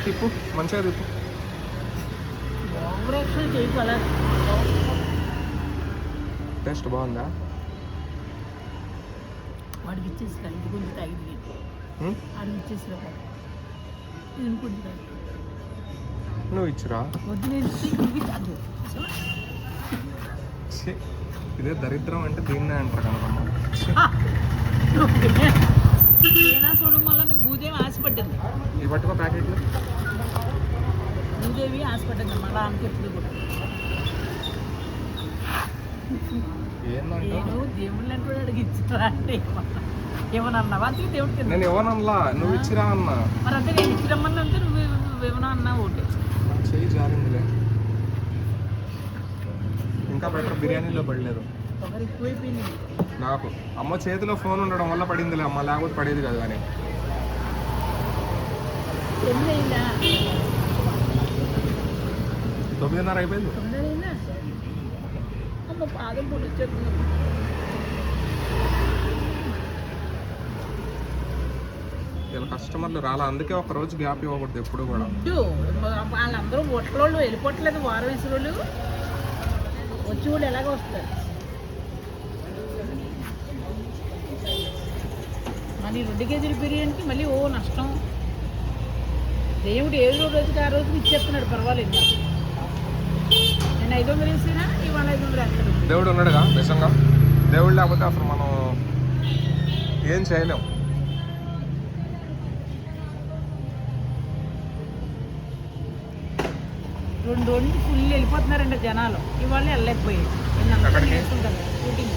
చెయ్యి తిప్పు మంచిగా తిప్పు. టేస్ట్ బాగుందా? వాడికి ఇచ్చేసిరా ఇది కొంచెం తాగింది వాడికి ఇచ్చేసిరా ఇది కొంచెం నువ్వు ఇచ్చిరా? వద్దు ఇదే దరిద్రం అంటే దీన్నే అంటారు కనకమ్మ చూడు మళ్ళీ ఆశపడ్డది ఈ పట్టుకో ప్యాకెట్లు భూదేవి ఆశపడ్డది మళ్ళా ఆమెకి ఎప్పుడు కూడా. నేను దేవుళ్ళు అంటే అడిగి ఇచ్చిరా అంటే ఏమన్నా అంతే దేవుడి కింద నేను ఎవరనలా నువ్వు ఇచ్చిరా అన్నా. మరి అంటే నేను ఇచ్చిరమ్మని అంటే నువ్వు నువ్వేమన్నా అన్నా ఒకటి చెయ్యి జారిందిలే. ఇంకా బెటర్ బిర్యానీలో పడలేదు. నాకు. అమ్మ చేతిలో ఫోన్ ఉండడం వల్ల పడిందిలే అమ్మ లేకపోతే పడేది కాదు కానీ. తొమ్మిదిన్నర అయిపోయింది. తొమ్మిది అయిందా అమ్మ పాదం పూలు వచ్చేస్తుంది ఇలా కస్టమర్లు రాలా? అందుకే ఒక రోజు గ్యాప్ ఇవ్వకూడదు ఎప్పుడు కూడా. వాళ్ళందరూ ఒట్లోళ్ళు వెళ్ళిపోవట్లేదు వారం వేసులోళ్ళు. వచ్చి వాళ్ళు ఎలాగ వస్తారు. మళ్ళీ రెండు కేజీల బిర్యానీకి మళ్ళీ ఓ నష్టం. దేవుడు ఏ రోజుకి ఆ రోజుకి ఇచ్చేస్తున్నాడు పర్వాలేదు. నేను ఐదు వందలు వేసినా ఇవాళ ఐదు వందలు వేస్తాడు. దేవుడు ఉన్నాడుగా నిజంగా? దేవుడు లేకపోతే అసలు మనం ఏం చేయలేం. రెండు రోజులు ఫుల్ వెళ్ళిపోతున్నారండి జనాలు. ఇవాళ? చేసుకుంటాను షూటింగ్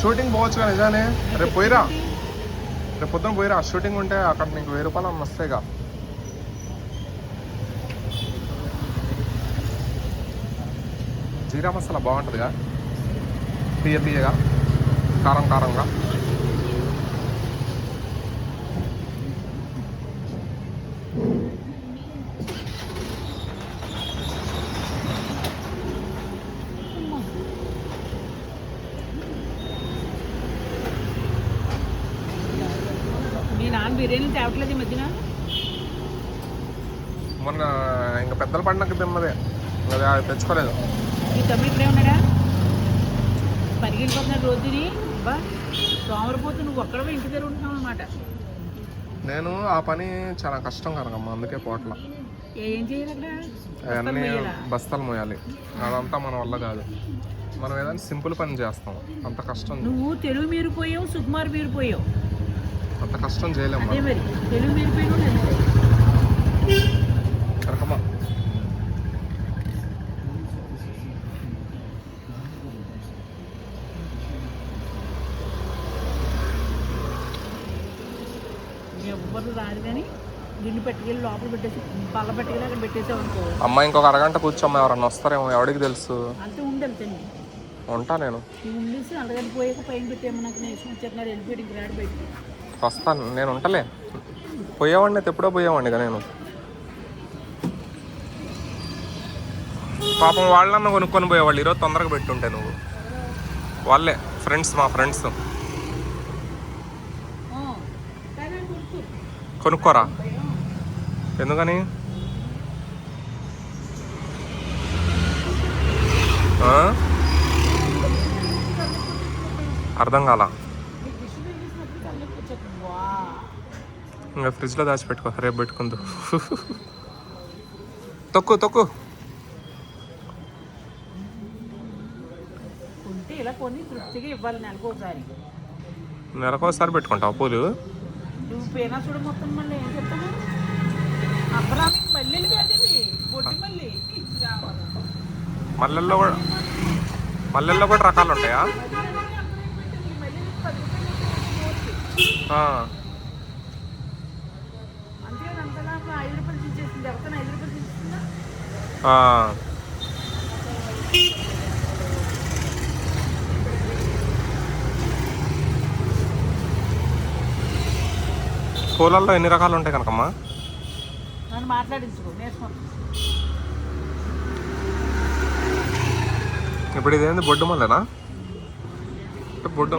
షూటింగ్ పోవచ్చు కదా నిజానే? రేపు పోయిరా? రేపు పొద్దున పోయిరా? షూటింగ్ ఉంటే అక్కడ నీకు వెయ్యి రూపాయలు వస్తాయిగా. జీరా మసాలా బాగుంటుందిగా తీయ తీయగా కారం కారంగా మీ నాన్న బిర్యానీ తేవట్లేదు ఈ మధ్యన మొన్న ఇంకా పెద్దల పండగకి తిన్నదే అది అది తెచ్చుకోలేదు మీ తమ్ముడు ఇక్కడే ఉన్నాడా? పరిగెళ్ళిపోతున్నాడు రోజు తిని బా సోమరిపోతు నువ్వు ఒక్కడవే ఇంటి దగ్గర ఉంటున్నావు అనమాట నేను ఆ పని చాలా కష్టం కనుకమ్మ అందుకే పోట్ల. ఏం చేయాలి అక్కడ? అవన్నీ మొయ్యాలా? బస్తాలు మోయాలి. అదంతా మన వల్ల కాదు. మనం ఏదైనా సింపుల్ పని చేస్తాం. అంత కష్టం నువ్వు తెలుగు మీరు పోయావు సుకుమార్ మీరు పోయావు. అంత కష్టం చేయలేము. మరి. తెలుగు మీరు. కనకమ్మ ఎవ్వరు రాదు కానీ గిన్నె పట్టుకెళ్ళి లోపల పెట్టేసి పళ్ళ పట్టుకెళ్ళి అక్కడ పెట్టేసావు అనుకో. అమ్మ ఇంకొక అరగంట కూర్చోమ్మ ఎవరన్నా వస్తారేమో ఎవడికి తెలుసు? అంతే ఉండాలి తల్లి. ఉంటా నేను. ఉండేసి అడగని పోయాక పైన పెట్టేమో నాకు నేను వచ్చేస్తున్నారు వెళ్ళిపోయి ఇంక రాడు బయటికి. వస్తాను నేను ఉంటలే. పోయేవాడిని అయితే ఎప్పుడో పోయేవాడిని ఇక నేను. పాపం వాళ్ళన్న కొనుక్కొని పోయేవాళ్ళు ఈరోజు తొందరగా పెట్టుంటే నువ్వు. వాళ్ళే ఫ్రెండ్స్ మా ఫ్రెండ్స్ ఆ. సరే, కొనుక్కో. కొనుక్కోరా. ఎందుకని? అర్థం కాల. ఇంకా ఫ్రిడ్జ్లో దాచిపెట్టుకో. రేపు పెట్టుకుందు. తొక్కు తొక్కు. నెలకోసారి. పెట్టుకుంటావు? పూలు నువ్వు పేనా చూడ మొత్తం మళ్ళీ ఏం చెప్తాను అబ్బరా మీకు మళ్ళీ కాదు ఇది బొడ్డి రావాలి. మల్లెల్లో కూడా మల్లెల్లో కూడా రకాలు ఉంటాయా. అంతే అంతలా ఐదు రూపాయలు తీసేసింది. ఎవరికైనా ఐదు రూపాయలు తీసిందా ఆ. పూలల్లో ఎన్ని రకాలు ఉంటాయి కనకమ్మా? ఇప్పుడు ఇదేంది బొడ్డు మల్లెనా? బొడ్డు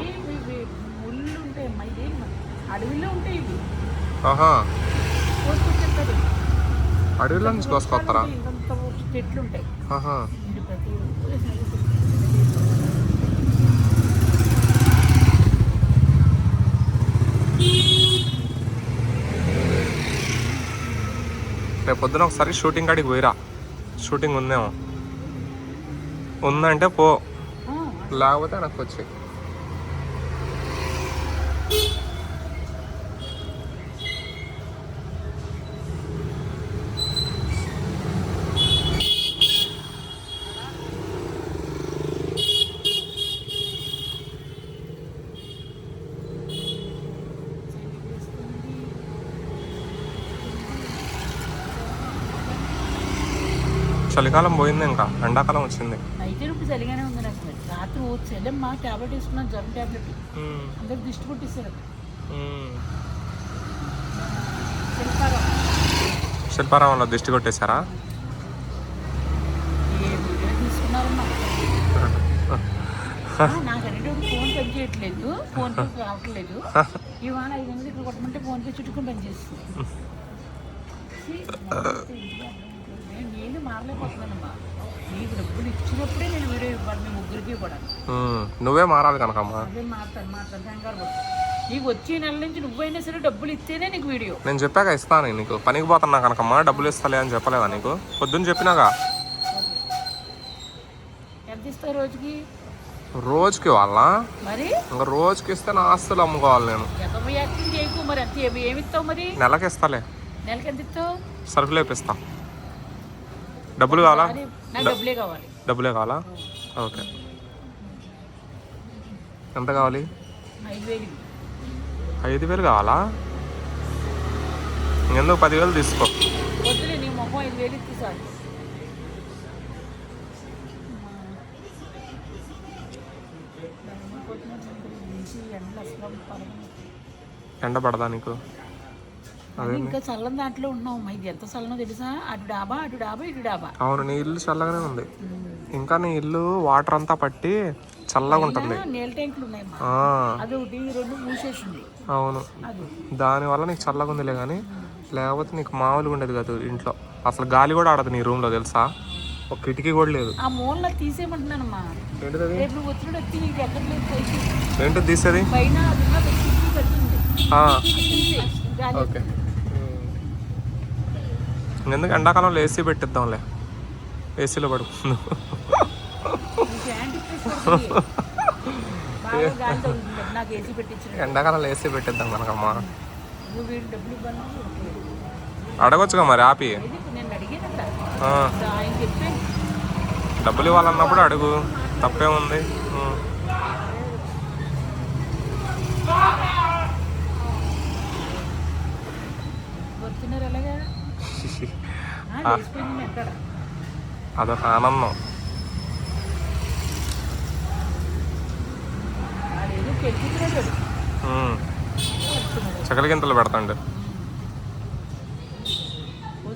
అడవిలో నుంచి కోసుకొస్తారా? చెట్లు ఉంటాయి ఆహా ఇది ప్రతి ఊరు రేపు పొద్దున ఒకసారి షూటింగ్ కాడికి పోయిరా. షూటింగ్ ఉందేమో. ఉందంటే పో. లేకపోతే వెనక్కి వచ్చి చలికాలం పోయింది ఇంకా ఎండాకాలం వచ్చింది. అయితే ఇప్పుడు చలిగానే ఉంది నాకు మరి. రాత్రి ఓ చెల్లెమ్మ వేసుకున్నాను జ్వరం దిష్టి కొట్టేశారు శిల్పారామంలో దిష్టి నాకు ఫోన్ పని చేయట్లేదు ఫోన్ పే రావట్లేదు. ఇవాళ ఐదు వందలు ఇక్కడ కొట్టమంటే ఫోన్ పే చుట్టుకుని పని నేను నేను మారలేకపోతున్నానమ్మా. నీకు డబ్బులు ఇచ్చినప్పుడే నేను వీడియో ఇవ్వాలి మీ ముగ్గురికి ఇవ్వడానికి ఉమ్, నువ్వే మారాలి కనకమ్మా. అదే మాట్లాడు మాట్లాడు కంగారు పడకు. నీకు వచ్చే నెల నుంచి నువ్వైనా సరే డబ్బులు ఇస్తేనే నీకు వీడియో. నేను చెప్పాక ఇస్తాను నీకు. పనికి పోతున్నా కనకమ్మా డబ్బులు ఇస్తాలే అని చెప్పలేదా నీకు? పొద్దున్న చెప్పినాగా? ఎంత ఇస్తావు రోజుకి? రోజుకి వాళ్ళ మరి? ఇంకా రోజుకి ఇస్తే నా ఆస్తులు అమ్ముకోవాలి నేను. నెలకి ఇస్తాలే. నెలకి ఎంత ఇస్తావు? సరుకులు వేపిస్తా డబ్బులు కావాలా డబ్బులే కావాలి డబ్బులే కావాలా ఓకే ఎంత కావాలి ఐదు వేలు కావాలా ఎందుకు పదివేలు తీసుకో. ఎండ పడదా నీకు ఇంకా చల్లని దాంట్లో ఉన్నాం. ఇది ఎంత చల్లనో తెలుసా? అటు డాబా అటు డాబా ఇటు డాబా. అవును నీ ఇల్లు చల్లగానే ఉంది. ఇంకా నీ ఇల్లు వాటర్ అంతా పట్టి చల్లగా ఉంటుంది. నీళ్ళ ట్యాంకులు ఉన్నాయమ్మా ఆ, అది ఒకటి రెండు మూసేసింది. అవును. దానివల్ల నీకు చల్లగా ఉందిలే కానీ లేకపోతే నీకు మామూలుగా ఉండేది కాదు ఇంట్లో. అసలు గాలి కూడా ఆడదు నీ రూమ్లో తెలుసా? ఒక కిటికీ కూడా లేదు. ఆ మూల తీసేయమంటున్నానమ్మా. ఏంటిది అది? రేపు నువ్వు వచ్చినప్పుడు వచ్చి నీకు ఎక్కడ లేదు పైకి. ఏంటిది తీసేది? పైన ఓకే. ఎందుకు ఎండాకాలంలో ఏసీ పెట్టిద్దాంలే? ఏసీలో పడుకుందాం. ఎండాకాలంలో ఏసీ పెట్టిద్దాం మనకమ్మా అడగొచ్చుగా మరి ఆపి. డబ్బులు ఇవ్వాలన్నప్పుడు అడుగు. తప్పేముంది ఉం. వస్తున్నారు ఎలాగా ఆ, లేచిపోయింది ఎక్కడ అదొక ఆనందం చకలి గింతలు పెడతాండు